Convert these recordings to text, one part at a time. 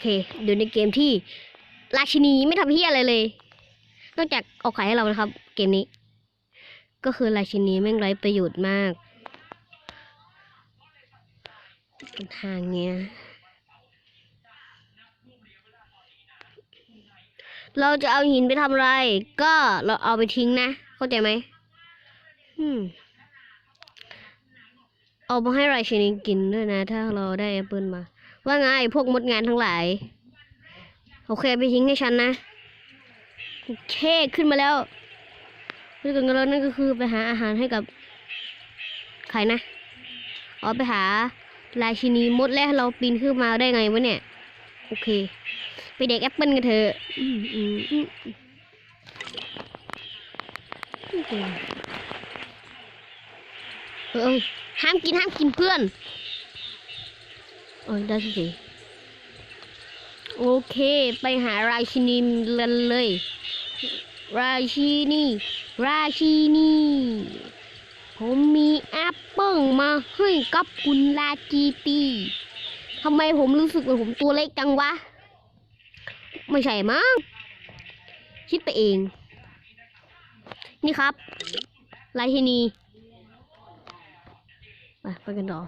เคเดี๋ยวในเกมที่ ราชินีไม่ทำเฮียอะไรเลย นอกจากเอาไข่ให้เรานะครับ เกมนี้ ก็คือราชินีแม่งไร้ประโยชน์มากทางเงี้ยเราจะเอาหินไปทำอะไร ก็เราเอาไปทิ้งนะ เข้าใจไหมอืมเอามาให้ราชินีกินด้วยนะ ถ้าเราได้แอปเปิลมา ว่าไงพวกมดงานทั้งหลาย โอเคไปทิ้งให้ฉันนะโอเคขึ้นมาแล้วนี่กันแล้วนั่นก็คือไปหาอาหารให้กับใครนะอ๋อไปหาราชินีมดแล้วเราปีนขึ้นมาได้ไงวะเนี่ยโอเค ไปเด็กแอปเปิลกันเถอะเอ้ยห้ามกินห้ามกินเพื่อน เออได้สิโอเค ไปหาราชินีกันเลย ราชินี ราชินี ผมมีแอปเปิลมาให้กับคุณราจีตีทำไมผมรู้สึกว่าผมตัวเล็กจังวะ ไม่ใช่มั้ง คิดไปเอง นี่ครับ ราชินี ไปไปกันต่อ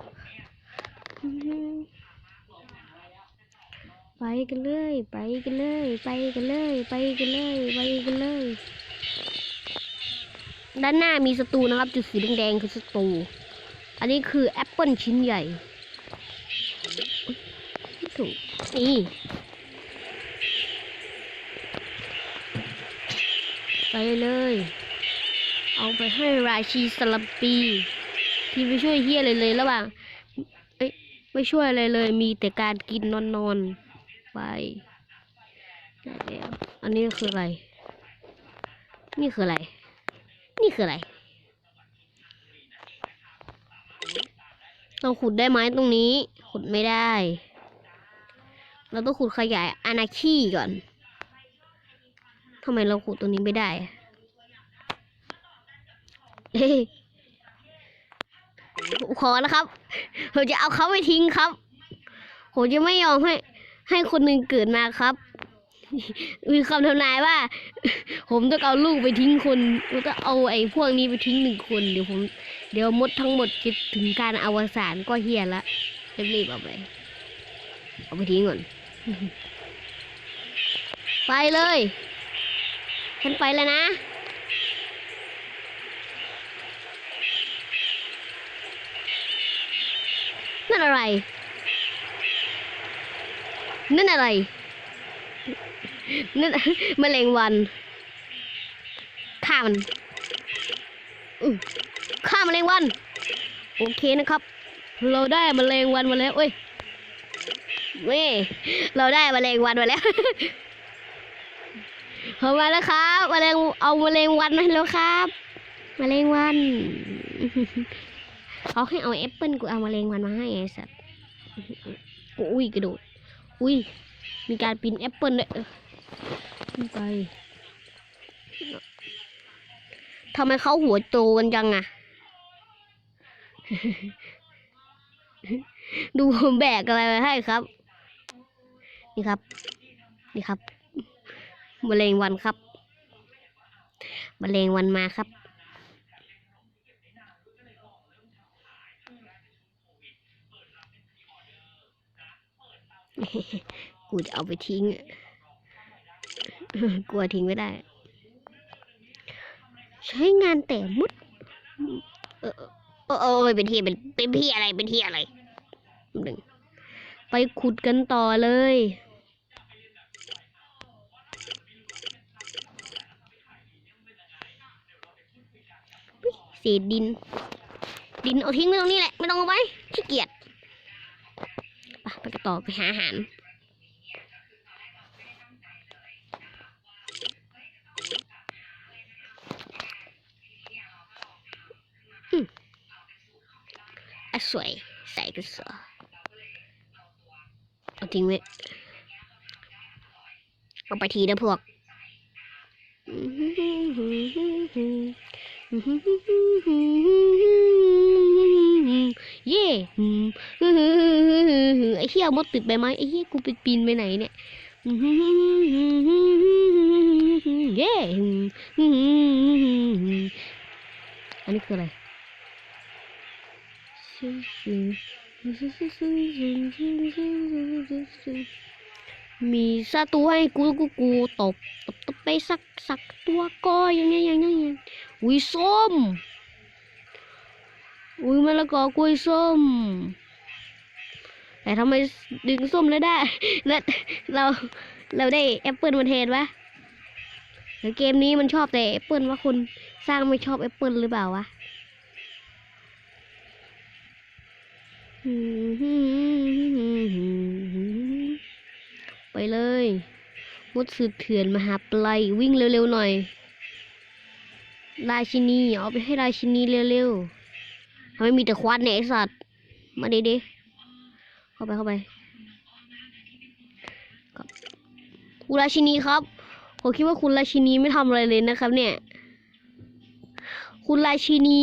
ไปกันเลย ไปกันเลย ไปกันเลย ไปกันเลย ไปกันเลย ด้านหน้ามีศัตรูนะครับ จุดสีแดงๆคือศัตรู อันนี้คือแอปเปิลชิ้นใหญ่ถูกนี่ไปเลย เอาไปให้ราชีสลับปี ที่ไม่ช่วยเฮียอะไรเลยระหว่าง เอ้ยไม่ช่วยอะไรเลย มีแต่การกินนอนนอนๆ ไปได้แล้วอันนี้คืออะไร นี่คืออะไร นี่คืออะไร เราขุดได้ไหมตรงนี้ ขุดไม่ได้ เราต้องขุดขยายอาณาคีก่อนทำไมเราขุดตรงนี้ไม่ได้เฮ้ยขอนะครับ ผมจะเอาเขาไปทิ้งครับ ผมจะไม่ยอมให้ ให้คนหนึ่งเกิดมาครับ มีคำทำนายว่า ผมต้องเอาลูกไปทิ้งคนแล้วก็เอาไอ้พวกนี้ไปทิ้งหนึ่งคน เดี๋ยวผม เดี๋ยวมดทั้งหมดจะถึงการอวสานก็เฮียละรีบๆเอาไป เอาไปทิ้งก่อน ไปเลย ฉันไปแล้วนะนั่นอะไร นั่นอะไร นั่นแมลงวันฆ่ามันอื้อฆ่าแมลงวัน โอเคนะครับ เราได้แมลงวันมาแล้วเอ้ยเว้เราได้แมลงวันมาแล้วเอามาแล้วครับแมลงเอาแมลงวันมาแล้วครับแมลงวันเขาให้เอาแอปเปิลกูเอาแมลงวันมาให้ไอ้สัตว์อุ้ยกระโดด อุ้ย มีการปีนแอปเปิลด้วยเออขึ้นไปทำไมเขาหัวโตกันจังอะดูผมแบกอะไรมาให้ครับ นี่ครับ นี่ครับมะเร็งวันครับมะเร็งวันมาครับ กูจะเอาไปทิ้งอะกลัวทิ้งไม่ได้ ใช้งานแต่มุด เออเออเออเป็นที่เป็นเป็นพี่อะไรเป็นที่อะไรหนึ่งไปขุดกันต่อเลย เศษดิน ดินเอาทิ้งไว้ตรงนี้แหละ ไม่ต้องเอาไว้ขี้เกียจ ต่อไปหาอาหารอะสวย ใส่กระสอบเอาทิ้งไว้เอาไปทีนะพวก เย่อืมไอ้เหี้ยมดติดใบไม้ไอ้เหี้ยกูไปปีนไปไหนเนี่ยเย่อันนี้คืออะไรมีสัตัวให้กูกูกูตบตบไปสักสักตัวก็ยังไงยังไงยังไงอุ้ยส้ม อุ้ยมะละกอกล้วยส้ม แต่ทำไมดึงส้มแล้วได้ แล้วเราเราได้แอปเปิลมาแทนวะหรือเกมนี้มันชอบแต่แอปเปิลว่าคนสร้างไม่ชอบแอปเปิลหรือเปล่าวะไปเลยมุดสืบเถื่อนมหาปลายวิ่งเร็วๆหน่อยราชินีเอาไปให้ราชินีเร็วๆ ไมมีแต่ควันเนี่ยไอสัตว์มาดิดิเข้าไปเข้าไปครับคุณราชินีครับผมคิดว่าคุณราชินีไม่ทำอะไรเลยนะครับ เนี่ย คุณราชินี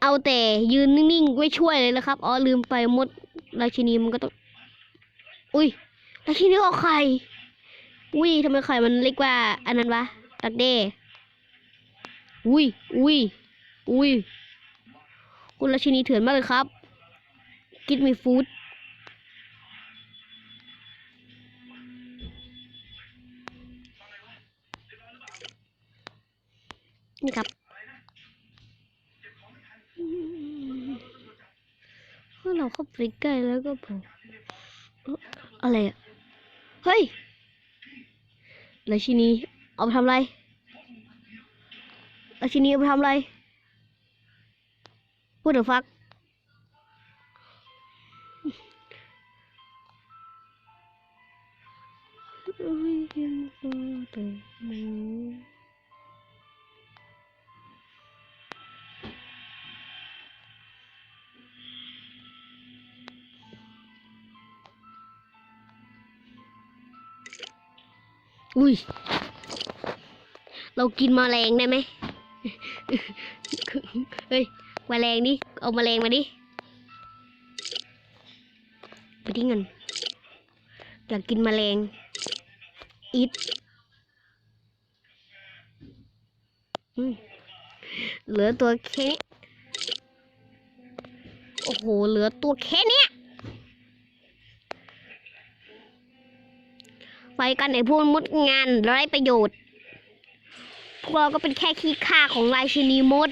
เอาแต่ยืนนิ่งๆไม่ช่วยเลยนะครับอ๋อลืมไปมดราชินีมันก็ต้องอุ้ยราชินีเอาไข่อุ้ยทำไมไข่มันเล็กกว่าอันนั้นวะตักเด้อุ้ยอุ้ยอุ้ย คุณราชินีเถื่อนมากเลยครับ กิดมีฟู้ดนี่ครับเราเข้าไปใกล้แล้วก็พออะอะไรอะเฮ้ยราชินีเอาไปทำอะไรราชินีเอาไปทำอะไร พูดเดี๋ยวฟักอุ้ย เรากินมแมลงได้ไหมเฮ้ย แมลงดิ เอาแมลงมาดิไปทิ้งกันอยากกินแมลงอิดเหลือตัวแค่นี้โอ้โห เหลือตัวแค่เนี้ยไปกันไอ้พวกมดงานไร้ประโยชน์ พวกเราก็เป็นแค่ขี้ข้าของราชินีมด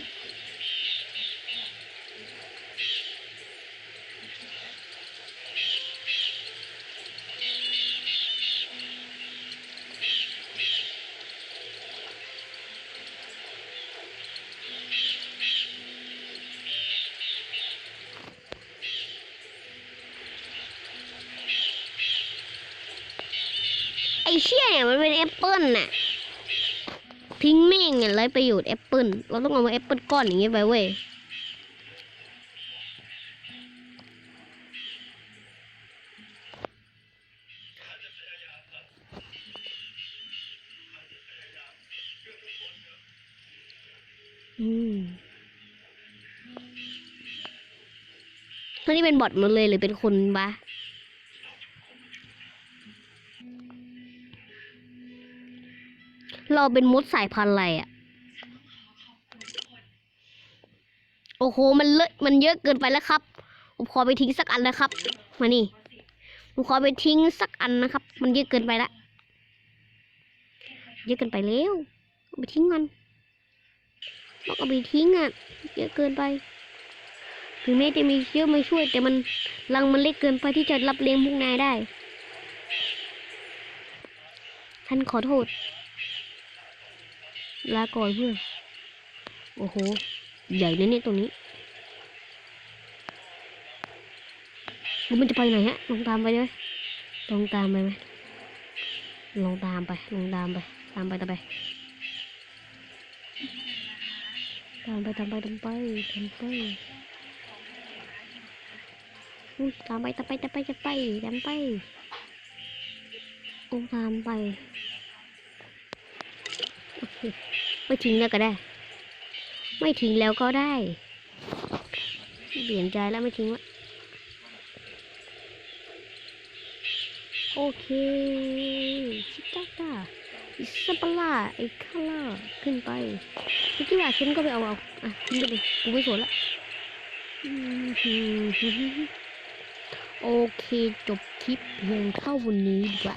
เชี่ยเนี่ยมันเป็นแอปเปิลน่ะทิ้งแม่งเนี่ยไรประโยชน์แอปเปิลเราต้องเอามาแอปเปิลก้อนอย่างเงี้ยไปเว้ยอืมอันนี้เป็นบอทหมดเลยหรือเป็นคนวะ เราเป็นมดสายพันธุ์อะไรอะ่ะโอ้โห มันเลอะมันเยอะเกินไปแล้วครับ ผมขอไปทิ้งสักอันนะครับ มานี่ ผมขอไปทิ้งสักอันนะครับ มันเยอะเกินไปละ เยอะเกินไปแล้วไปทิ้งมันบอกเอาไปทิ้งอะ เยอะเกินไป ถึงแม้จะมีเยอะมาช่วย แต่มันรังมันเล็กเกินไปที่จะรับเลี้ยงพวกนายได้ ท่านขอโทษ ลาก่อนเพื่อน โอ้โห ใหญ่นะเนี่ยตรงนี้มันจะไปไหนฮะ ลงตามไปเลยลงตามไปไหมลงตามไป ลงตามไป ตามไปตามไป ตามไปตามไปตามไปตามไปตามไปตามไปตามไปตามไปตามไปโอ้ตามไปโอเค ไม่ทิ้งแล้วก็ได้ ไม่ทิ้งแล้วก็ได้เปลี่ยนใจแล้วไม่ทิ้งวะโอเคชิตาตาอิสปลาไอคาล่าขึ้นไปพี่กี้ว่าฉันก็ไปเอาเอาอะขึ้นไปเลยกูไม่สนละโอเคจบคลิปเพียงเท่าวันนี้ดีกว่า